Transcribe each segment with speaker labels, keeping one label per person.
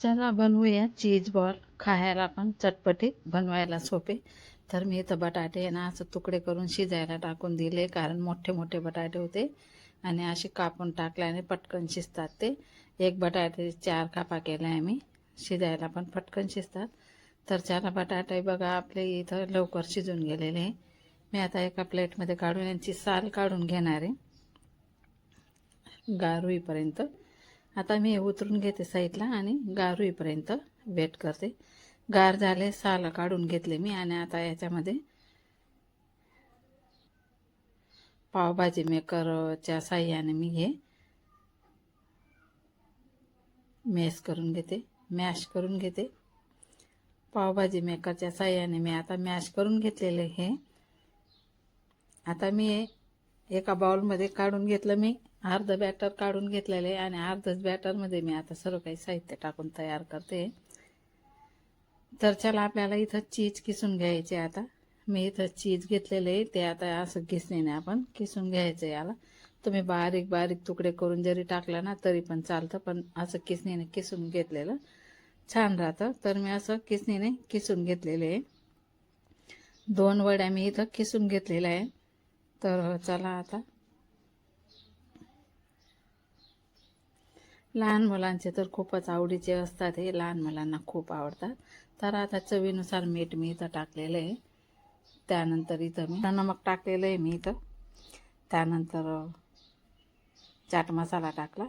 Speaker 1: चला बनवूया cheese ball खायला पण चटपटीत बनवायला सोपे. तर मी इथं बटाटे आहे ना असं तुकडे करून शिजायला टाकून दिले कारण मोठे मोठे बटाटे होते. आणि असे कापून टाकल्याने पटकन शिजतात ते. एक बटाटे चार कापा केला आहे मी शिजायला पण पटकन शिजतात. तर चला बटाटे बघा आपले इथं लवकर शिजून गेलेले आहे. मी आता एका प्लेटमध्ये काढून यांची साल काढून घेणार आहे. गारुईपर्यंत आता मी हे उतरून घेते साईडला आणि गारुईपर्यंत वेट करते. गार झाले साल काढून घेतले मी आणि आता याच्यामध्ये पावभाजी मेकरच्या साह्याने मी हे मॅश करून घेते. मॅश करून घेते. पावभाजी मेकरच्या साह्याने मी आता मॅश करून घेतलेले हे. आता मी एका बाउलमध्ये काढून घेतलं मी. अर्ध बॅटर काढून घेतलेलं आहे आणि अर्धच बॅटरमध्ये मी आता सर्व काही साहित्य टाकून तयार करते. तर चला आपल्याला इथं चीज किसून घ्यायचे आता. मी इथं चीज घेतलेलं आहे. ते आता असं किसणीने आपण किसून घ्यायचं याला. तुम्ही बारीक बारीक तुकडे करून जरी टाकला ना तरी पण चालतं पण असं किसणीने किसून घेतलेलं छान राहतं. तर मी असं किसणीने किसून घेतलेले आहे. दोन वड्या मी इथं किसून घेतलेल्या आहे. तर चला आता लहान मुलांचे तर खूपच आवडीचे असतात हे लहान मुलांना खूप आवडतात. तर आता चवीनुसार मीठ मी इथं टाकलेलं आहे. त्यानंतर इथं मी नमक टाकलेलं आहे मी इथं. त्यानंतर चाट मसाला टाकला.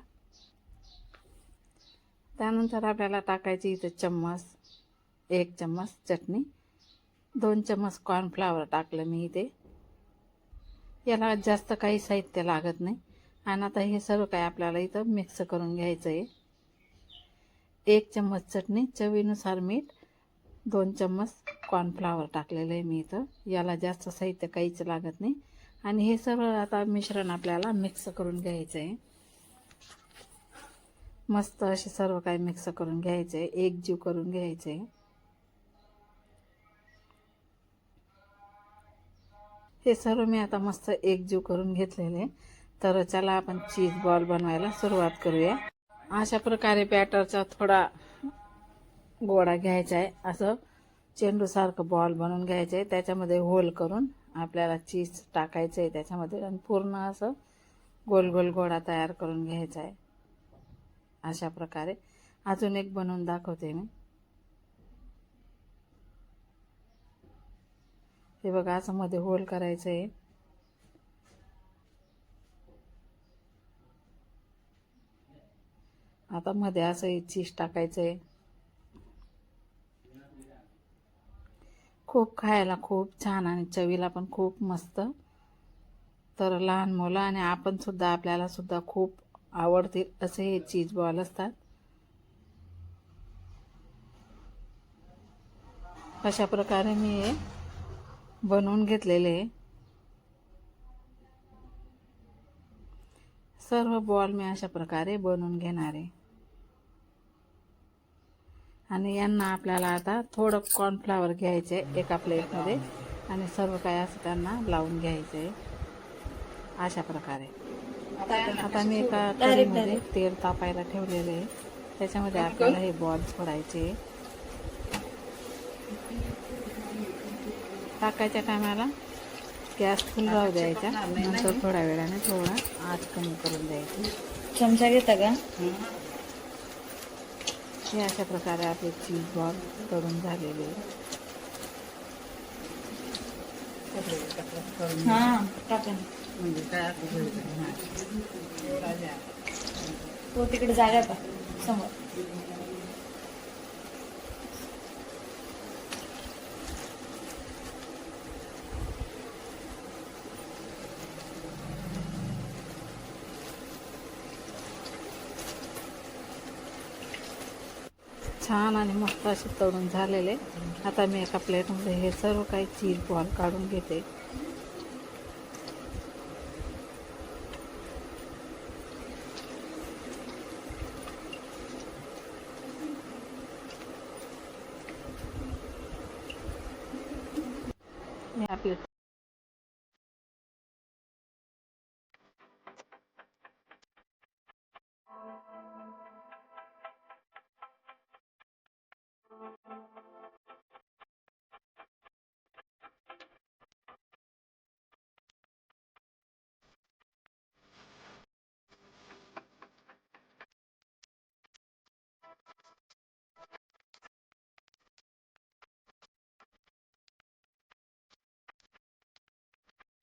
Speaker 1: त्यानंतर आपल्याला टाकायची इथं चम्मच एक चम्मच चटणी दोन चम्मच कॉर्नफ्लावर टाकलं मी इथे. याला जास्त काही साहित्य लागत नाही. आणि आता हे सर्व काय आपल्याला इथं मिक्स करून घ्यायचं आहे एक चम्मच चटणी चवीनुसार मीठ दोन चम्मच कॉर्नफ्लावर टाकलेलं आहे मी इथं. याला जास्त साहित्य काहीच लागत नाही. आणि हे सर्व आता मिश्रण आपल्याला मिक्स करून घ्यायचं आहे मस्त असे सर्व काही मिक्स करून घ्यायचं आहे एकजीव करून घ्यायचं आहे हे सर्व मी आता मस्त एकजीव करून घेतलेले तर चला आपण चीज बॉल बनवायला सुरुवात करूया. अशा प्रकारे बॅटरचा थोडा गोळा घ्यायचा आहे. असं चेंडूसारखं बॉल बनवून घ्यायचं आहे. त्याच्यामध्ये होल करून आपल्याला चीज टाकायचं आहे त्याच्यामध्ये आणि पूर्ण असं गोल गोल गोळा तयार करून घ्यायचा आहे. अशा प्रकारे. अजून एक बनवून दाखवते मी. हे बघा असं मध्ये होल करायचं आहे. आता मध्ये असं चीज टाकायचं आहे खूप खायला खूप छान आणि चवीला पण खूप मस्त. तर लहान मुलं आणि आपण सुद्धा आपल्याला सुद्धा खूप आवडतील असे हे चीज बॉल असतात. अशा प्रकारे मी हे बनवून घेतलेले सर्व बॉल मी अशा प्रकारे बनवून घेणार आहे. आणि यांना आपल्याला आता थोडं कॉर्नफ्लावर घ्यायचं आहे एका प्लेटमध्ये आणि सर्व काय असं त्यांना लावून घ्यायचं आहे अशा प्रकारे. आता मी एका कढईमध्ये तेल तापायला ठेवलेले आहे. त्याच्यामध्ये आपल्याला हे बॉल सोडायचे टाकायच्या टायमाला गॅस फुल राहू द्यायचा. नंतर थोड्या वेळाने थोडा आच कमी करून द्यायची.
Speaker 2: चमचा घेता का?
Speaker 1: हे अशा प्रकारे आपले चीज बॉल करून झालेले म्हणजे काय
Speaker 2: तो तिकडे जागा का समोर.
Speaker 1: छान आणि मस्त असे तळून झालेले. आता मी एका प्लेटमध्ये हे सर्व काही चीज बॉल काढून घेते. आपले